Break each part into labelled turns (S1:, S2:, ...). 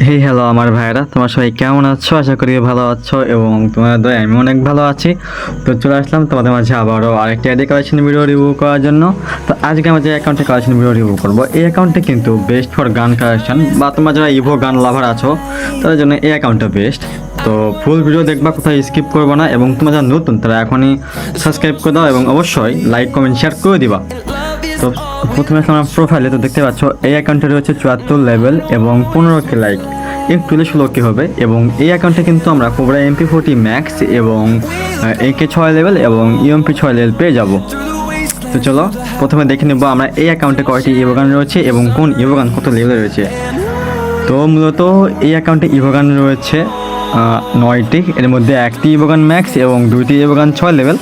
S1: হে hello আমার ভাইরা তোমার সবাই কেমন আছো? আশা করি ভালো আছো এবং তোমার দয় আমি অনেক ভালো আছি। তো চলে আসলাম তোমাদের মাঝে আবারও আরেকটি আইডি কালেকশন ভিডিও রিভিউ করার জন্য। তো আজকে আমরা যে অ্যাকাউন্টে কালেকশন ভিডিও রিভিউ করব, এই অ্যাকাউন্টে কিন্তু বেস্ট ফর গান কালেকশন বা তোমরা যারা ইভো গান লাভার আছো, তাদের জন্য এই অ্যাকাউন্টটা বেস্ট তো ফুল ভিডিও দেখবা কোথায় স্কিপ করব না এবং তোমরা যারা নতুন, তারা এখনই সাবস্ক্রাইব করে দাও এবং অবশ্যই লাইক কমেন্ট শেয়ার করে দিবা। তো প্রথমে আমার প্রোফাইলে তো দেখতে পাচ্ছ, এই অ্যাকাউন্টে রয়েছে চুয়াত্তর লেভেল এবং পনেরো কে লাইক একটু ষোলো কে হবে? এবং এই অ্যাকাউন্টে কিন্তু আমরা কোবরা এমপি ফোর্টি ম্যাক্স এবং একে ছয় লেভেল এবং ইএমপি ছয় লেভেল পেয়ে যাব। তো চলো, প্রথমে দেখে নেব আমরা এই অ্যাকাউন্টে কয়টি ইভোগান রয়েছে এবং কোন ইভোগান কত লেভেলে রয়েছে। তো মূলত এই অ্যাকাউন্টে ইভোগান রয়েছে নয়টি। এর মধ্যে একটি ইভোগান ম্যাক্স এবং দুইটি ইভোগান ছয় লেভেল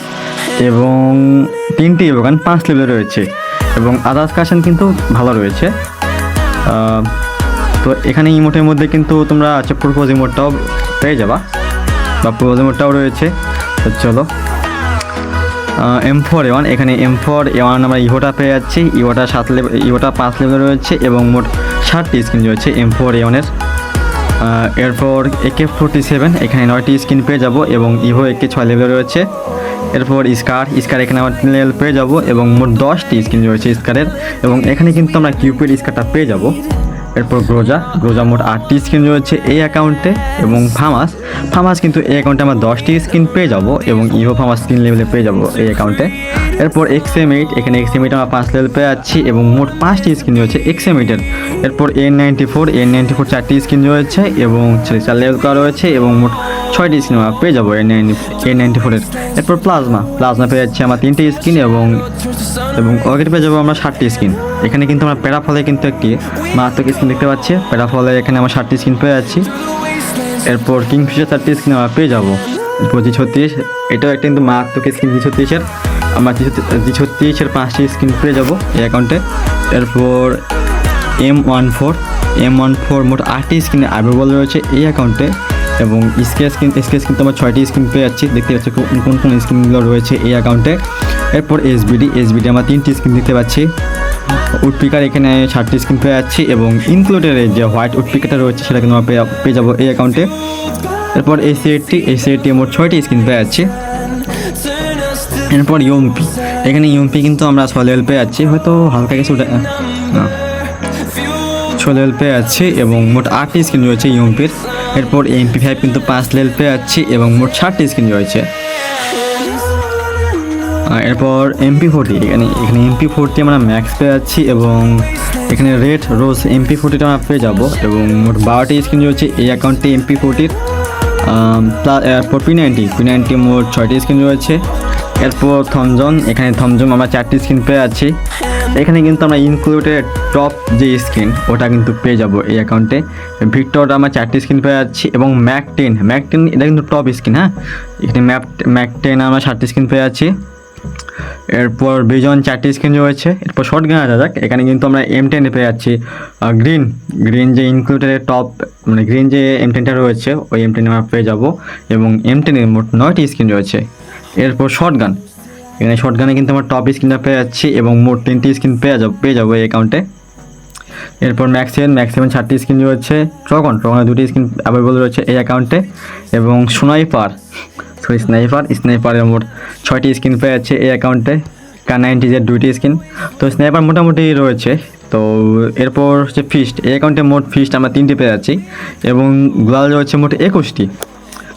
S1: এবং তিনটি ইভোগান পাঁচ লেভেলে রয়েছে। এবং আদার্স কাশন কিন্তু ভালো রয়েছে। তো এখানে ইমোটের মধ্যে কিন্তু তোমরা আছে প্রোপোজ ইমোটটাও পেয়ে যাবা বা প্রোপোজ ইমোটটাও রয়েছে। তো চলো। এম ফোর ওয়ান এখানে এম ফোর ওয়ান আমরা ইভোটা পেয়ে যাচ্ছি। ইভোটা সাত লেভেল ইভোটা পাঁচ লেভেল রয়েছে এবং মোট ষাটটি স্ক্রিন রয়েছে এম ফোর ওয়ানের এরপর একে ফোরটি সেভেন এখানে নয়টি স্ক্রিন পেয়ে যাব এবং ইভো একে ছয় লেভেল রয়েছে। এরপর স্কার স্কার এখানে আমার লেভেল পেয়ে যাব এবং মোট দশটি স্ক্রিন রয়েছে স্কারের। এবং এখানে কিন্তু আমরা কিউপিড স্কারটা পেয়ে যাব। এরপর গ্রোজা গ্রোজা মোট আটটি স্ক্রিন রয়েছে এই অ্যাকাউন্টে এবং ফামাস ফামাস কিন্তু এই অ্যাকাউন্টে আমরা দশটি স্ক্রিন পেয়ে যাব এবং ইভো ফামাস তিন লেভেলে পেয়ে যাব এই অ্যাকাউন্টে এরপর এক্সএম এইট এখানে এক্সএম এইট আমরা পাঁচ লেভেল পেয়ে যাচ্ছি এবং মোট পাঁচটি স্ক্রিন রয়েছে এক্সএম এইটের এরপর N ninety four N ninety four চারটি স্ক্রিন রয়েছে এবং চার লেভেল করা রয়েছে এবং মোট ছয়টি স্ক্রিন আমরা পেয়ে যাব এন নাইনটি এন নাইনটি ফোরের এরপর প্লাজমা প্লাজমা পেয়ে যাচ্ছি আমার তিনটি স্ক্রিন এবং এবং অর্গেট পেয়ে যাব আমরা ষাটটি স্ক্রিন এখানে কিন্তু আমরা প্যারাফলে কিন্তু একটি মারাত্মক স্ক্রিন দেখতে পাচ্ছি। প্যারাফলে এখানে আমরা ষাটটি স্ক্রিন পেয়ে যাচ্ছি। এরপর কিংফিশার চারটি স্ক্রিন আমরা পেয়ে যাব। জি ছত্রিশ, এটাও একটা কিন্তু মারাত্মক স্ক্রিন জি ছত্রিশের আমরা জি ছত্রিশের পাঁচটি স্ক্রিন পেয়ে যাব এই অ্যাকাউন্টে এরপর M one four M one four মোট আটটি স্ক্রিন অ্যাভেলেবল রয়েছে এই অ্যাকাউন্টে এবং স্কেচ স্কেচ কিন্তু আমরা ছয়টি স্ক্রিন পেয়ে যাচ্ছি দেখতে পাচ্ছি কোন কোন স্ক্রিনগুলো রয়েছে এই অ্যাকাউন্টে এরপর এসবিডি এসবিডি আমরা তিনটি স্ক্রিন দেখতে পাচ্ছি। উডপিকার এখানে ষাটটি স্ক্রিন পেয়ে যাচ্ছি এবং ইনক্লুডের যে হোয়াইট উডপিকারটা রয়েছে সেটা কিন্তু আমরা পেয়ে যাব এই অ্যাকাউন্টে এরপর এসি এইটটি এসি এইটটি মোট ছয়টি স্ক্রিন পেয়ে যাচ্ছি এরপর ইউএমপি এখানে ইউএমপি কিন্তু আমরা ছয় লেভেল পেয়ে যাচ্ছি। হয়তো হালকা কিছু না ছয় লেভেল পেয়ে যাচ্ছি এবং মোট আটটি স্ক্রিন রয়েছে ইউএমপির এরপর এমপি ফাইভ কিন্তু পাঁচ লেভেল পেয়ে যাচ্ছি এবং মোট ষাটটি স্ক্রিন রয়েছে। এরপর এমপি ফোর্টি এখানে এখানে এমপি ফোরটি আমরা ম্যাক্স পেয়ে যাচ্ছি এবং এখানে রেড রোজ এমপি ফোর্টিটা আমরা পেয়ে যাব এবং মোট বারোটি স্ক্রিন রয়েছে এই অ্যাকাউন্টে এমপি ফোর্টির এরপর পি নাইনটি পি নাইনটি মোট ছয়টি স্ক্রিন রয়েছে। এরপর থমজন এখানে থমজন আমরা চারটি স্ক্রিন পেয়ে যাচ্ছি এখানে কিন্তু আমরা ইনক্লুডেড টপ যে স্ক্রিন ওটা কিন্তু পেয়ে যাব এই অ্যাকাউন্টে ভিক্টরটা আমরা চারটি স্ক্রিন পেয়ে যাচ্ছি এবং ম্যাক টেন ম্যাক টেন এটা কিন্তু টপ স্ক্রিন হ্যাঁ? এখানে ম্যাপ ম্যাক টেন আমরা ষাটটি স্ক্রিন পেয়ে যাচ্ছি। এরপর বিজন চারটি স্ক্রিন রয়েছে। এরপর শর্ট গান আসা যাক, এখানে কিন্তু আমরা এম টেনে পেয়ে যাচ্ছি। গ্রিন গ্রিন যে ইনক্লুডেড টপ মানে গ্রিন যে এম টেনটা রয়েছে, ওই এম টেনে আমরা পেয়ে যাব এবং এম টেনের মোট নয়টি স্ক্রিন রয়েছে। এরপর শর্ট গান। এখানে শর্ট গানে কিন্তু আমরা টপ স্ক্রিনটা পেয়ে যাচ্ছি এবং মোট তিনটি স্ক্রিন পেয়ে যাব পেয়ে যাব এই অ্যাকাউন্টে এরপর ম্যাক্সিমেন ম্যাক্সিমেন চারটি স্ক্রিন রয়েছে। ট্রগন ট্রগনের দুটি স্ক্রিন অ্যাভেলেবল রয়েছে এই অ্যাকাউন্টে এবং স্নাইপার সরি স্নাইপার স্নাইপারের মোট ছয়টি স্ক্রিন পেয়ে যাচ্ছে এই অ্যাকাউন্টে কার নাইনটিজের দুইটি স্ক্রিন তো স্নাইপার মোটামুটি রয়েছে। তো এরপর হচ্ছে ফিস্ট এই অ্যাকাউন্টে মোট ফিস্ট আমরা তিনটি পেয়ে যাচ্ছি এবং গ্লাল রয়েছে মোট একুশটি।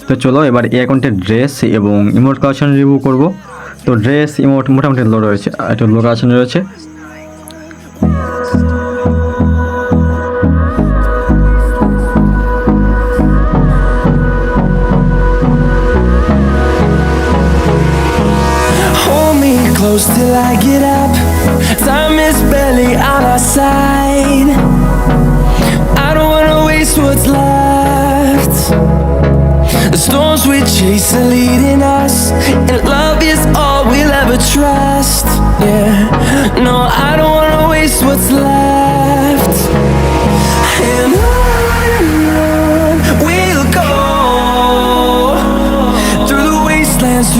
S1: তো চলো এবার এই অ্যাকাউন্টের ড্রেস এবং ইমোট কালেকশন রিভিউ করব। তো ড্রেস ইমোট মোটামুটি লো রয়েছে একটু লো রয়েছে
S2: close till I get up. Time is barely on our side. I don't wanna waste what's left. The storms we chase are leading us,